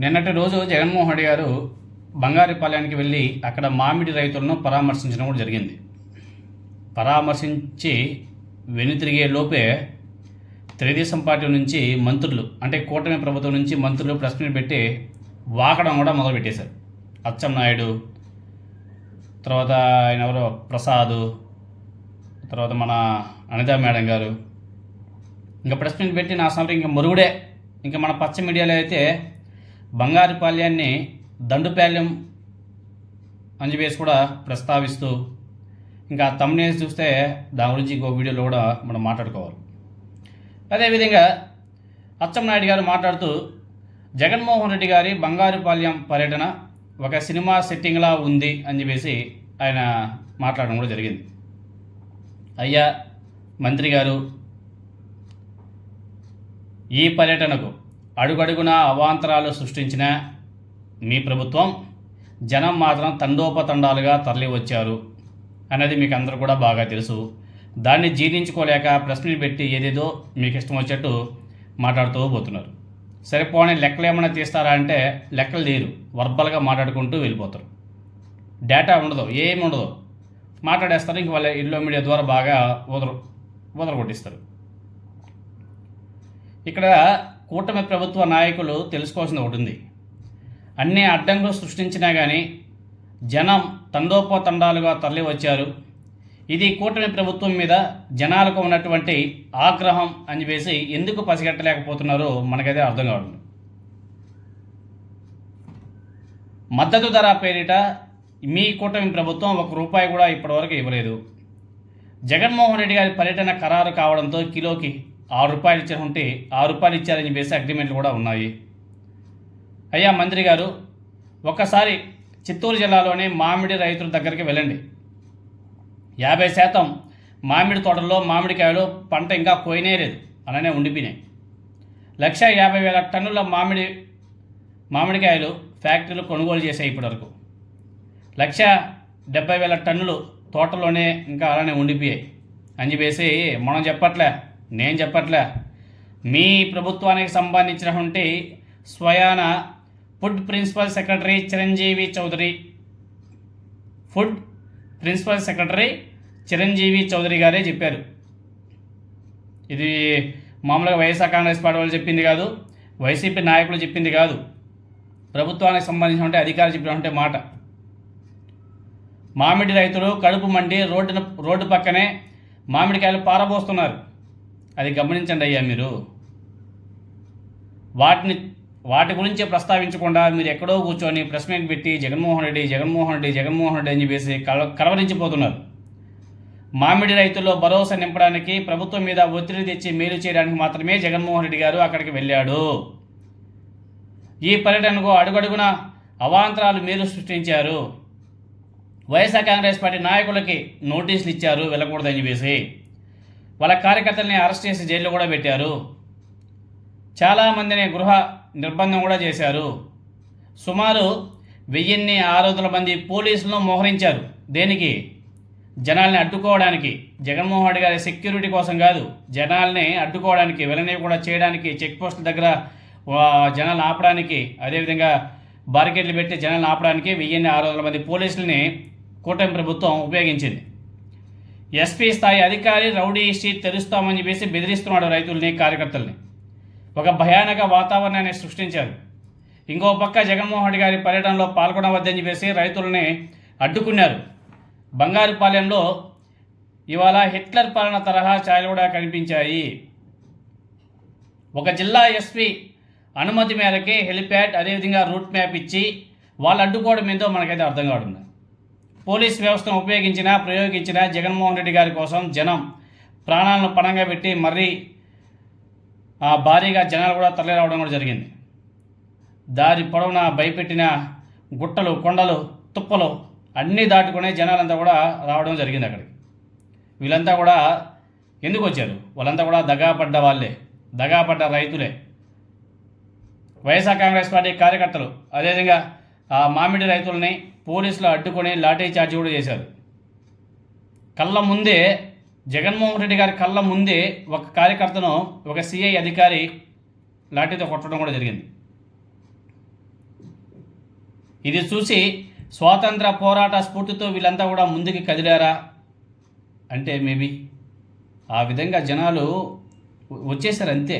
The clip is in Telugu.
నిన్నటి రోజు జగన్మోహన్ రెడ్డి గారు బంగారుపాలెనికి వెళ్ళి అక్కడ మామిడి రైతులను పరామర్శించడం కూడా జరిగింది. పరామర్శించి వెనుతిరిగే లోపే తెలుగుదేశం పార్టీ నుంచి మంత్రులు అంటే కూటమి ప్రభుత్వం నుంచి మంత్రులు ప్రెస్ మీట్ పెట్టి వాకడం కూడా మొదలుపెట్టేశారు. అచ్చం నాయుడు తర్వాత ఆయన ఎవరో ప్రసాద్ తర్వాత మన అనితా మేడం గారు. ఇంకా ప్రెస్ మీట్ పెట్టి నా సమయం ఇంకా మరుగుడే. ఇంకా మన పచ్చ మీడియాలో అయితే బంగారుపాల్యాన్ని దండుపాల్యం అని చెప్పేసి కూడా ప్రస్తావిస్తూ ఇంకా తమ్నేసి చూస్తే దాని గురించి ఇంకో వీడియోలో కూడా మనం మాట్లాడుకోవాలి. అదేవిధంగా అచ్చెన్నాయుడు గారు మాట్లాడుతూ జగన్మోహన్ రెడ్డి గారి బంగారుపాల్యం పర్యటన ఒక సినిమా సెట్టింగ్లా ఉంది అని చెప్పేసి ఆయన మాట్లాడడం కూడా జరిగింది. అయ్యా మంత్రి గారు ఈ పర్యటనకు అడుగడుగునా అవాంతరాలు సృష్టించిన మీ ప్రభుత్వం జనం మాత్రం తండోపతండాలుగా తరలి వచ్చారు అనేది మీకు అందరూ కూడా బాగా తెలుసు. దాన్ని జీర్ణించుకోలేక ప్రశ్నలు పెట్టి ఏదేదో మీకు ఇష్టం వచ్చేట్టు మాట్లాడుతూ పోతున్నారు. సరిపోని లెక్కలు ఏమైనా తీస్తారా అంటే లెక్కలు తీరు వర్బల్గా మాట్లాడుకుంటూ వెళ్ళిపోతారు. డేటా ఉండదు ఏమి ఉండదు. మాట్లాడేస్తారు ఇంక వాళ్ళ ఇల్లో మీడియా ద్వారా బాగా వదలు వదలగొట్టిస్తారు. ఇక్కడ కూటమి ప్రభుత్వ నాయకులు తెలుసుకోవాల్సింది ఒకటి ఉంది. అన్ని అడ్డంకులు సృష్టించినా కానీ జనం తండోపతండాలుగా తరలి వచ్చారు. ఇది కూటమి ప్రభుత్వం మీద జనాలకు ఉన్నటువంటి ఆగ్రహం అని చెప్పేసి ఎందుకు పసిగట్టలేకపోతున్నారో మనకైతే అర్థం కావడం మద్దతు ధర పేరిట మీ కూటమి ప్రభుత్వం ఒక రూపాయి కూడా ఇప్పటివరకు ఇవ్వలేదు. జగన్మోహన్ రెడ్డి గారి పర్యటన ఖరారు కావడంతో కిలోకి ఆరు రూపాయలు ఇచ్చారంటే ఆరు రూపాయలు ఇచ్చారని చెప్పేసి అగ్రిమెంట్లు కూడా ఉన్నాయి. అయ్యా మంత్రి గారు ఒక్కసారి చిత్తూరు జిల్లాలోని మామిడి రైతుల దగ్గరికి వెళ్ళండి. యాభై శాతం మామిడి తోటల్లో మామిడికాయలు పంట ఇంకా పోయినే లేదు. అలానే ఉండిపోయినాయి. లక్ష యాభై వేల టన్నుల మామిడి మామిడికాయలు ఫ్యాక్టరీలు కొనుగోలు చేశాయి ఇప్పటివరకు. లక్ష డెబ్బై వేల టన్నులు తోటలోనే ఇంకా అలానే ఉండిపోయాయి అని చెప్పేసి మనం చెప్పట్లే. నేను చెప్పట్లే. మీ ప్రభుత్వానికి సంబంధించినటువంటి స్వయాన food principal secretary Chiranjeevi Chaudhary. Food principal secretary Chiranjeevi Chaudhary గారే చెప్పారు. ఇది మామూలుగా వైఎస్ఆర్ కాంగ్రెస్ పార్టీ వాళ్ళు చెప్పింది కాదు వైసీపీ నాయకులు చెప్పింది కాదు. ప్రభుత్వానికి సంబంధించినటువంటి అధికారులు చెప్పినటువంటి మాట. మామిడి రైతులు కడుపు మండి రోడ్డున రోడ్డు పక్కనే మామిడికాయలు పారబోస్తున్నారు. అది గమనించండి అయ్యా మీరు. వాటిని వాటి గురించి ప్రస్తావించకుండా మీరు ఎక్కడో కూర్చొని ప్రెస్ మీట్ పెట్టి జగన్మోహన్ రెడ్డి జగన్మోహన్ రెడ్డి జగన్మోహన్ రెడ్డి అని చెప్పేసి కల కలవరించిపోతున్నారు. మామిడి రైతుల్లో భరోసా నింపడానికి ప్రభుత్వం మీద ఒత్తిడి తెచ్చి మేలు చేయడానికి మాత్రమే జగన్మోహన్ రెడ్డి గారు అక్కడికి వెళ్ళాడు. ఈ పర్యటనకు అడుగడుగున అవాంతరాలు మీరు సృష్టించారు. వైఎస్ఆర్ కాంగ్రెస్ పార్టీ నాయకులకి నోటీసులు ఇచ్చారు వెళ్ళకూడదని చెప్పేసి. వాళ్ళ కార్యకర్తల్ని అరెస్ట్ చేసి జైల్లో కూడా పెట్టారు. చాలామందిని గృహ నిర్బంధం కూడా చేశారు. సుమారు వెయ్యిన్ని ఆరు వందల మంది పోలీసులను మోహరించారు. దేనికి? జనాల్ని అడ్డుకోవడానికి. జగన్మోహన్ రెడ్డి గారి సెక్యూరిటీ కోసం కాదు జనాల్ని అడ్డుకోవడానికి వెళ్ళని కూడా చేయడానికి చెక్ పోస్టుల దగ్గర జనాలు జనాలను ఆపడానికి అదేవిధంగా బారికేడ్లు పెట్టి జనాలను ఆపడానికి వెయ్యిన్ని ఆరు వందల మంది పోలీసుల్ని కూటమి ప్రభుత్వం ఉపయోగించింది. ఎస్పీ స్థాయి అధికారి రౌడీ షీట్ తెరుస్తామని చెప్పేసి బెదిరిస్తున్నాడు రైతుల్ని కార్యకర్తల్ని. ఒక భయానక వాతావరణాన్ని సృష్టించారు. ఇంకో పక్క జగన్మోహన్ రెడ్డి గారి పర్యటనలో పాల్గొనవద్దని చెప్పేసి రైతుల్ని అడ్డుకున్నారు. బంగారుపాలెంలో ఇవాళ హిట్లర్ పాలన తరహా ఛాయలు కూడా కనిపించాయి. ఒక జిల్లా ఎస్పీ అనుమతి మేరకే హెలిప్యాడ్ అదేవిధంగా రూట్ మ్యాప్ ఇచ్చి వాళ్ళు అడ్డుకోవడం ఏందో మనకైతే అర్థం కావడం పోలీస్ వ్యవస్థను ఉపయోగించిన ప్రయోగించిన జగన్మోహన్ రెడ్డి గారి కోసం జనం ప్రాణాలను పణంగా పెట్టి మరీ ఆ భారీగా జనాలు కూడా తరలి రావడం కూడా జరిగింది. దారి పొడవునా భయపెట్టిన గుట్టలు కొండలు తుప్పలు అన్నీ దాటుకునే జనాలంతా కూడా రావడం జరిగింది అక్కడికి. వీళ్ళంతా కూడా ఎందుకు వచ్చారు? వాళ్ళంతా కూడా దగాపడ్డ వాళ్ళే. దగాపడ్డ రైతులే. వైఎస్ఆర్ కాంగ్రెస్ పార్టీ కార్యకర్తలు. అదేవిధంగా మామిడి రైతుల్ని పోలీసులు అడ్డుకొని లాఠీ చార్జ్ కూడా చేశారు. కళ్ళ ముందే జగన్మోహన్ రెడ్డి గారి కళ్ళ ముందే ఒక కార్యకర్తను ఒక సిఐ అధికారి లాఠీతో కొట్టడం కూడా జరిగింది. ఇది చూసి స్వాతంత్ర పోరాట స్ఫూర్తితో వీళ్ళంతా కూడా ముందుకు కదిలారా అంటే మేబీ ఆ విధంగా జనాలు వచ్చేసారు అంతే.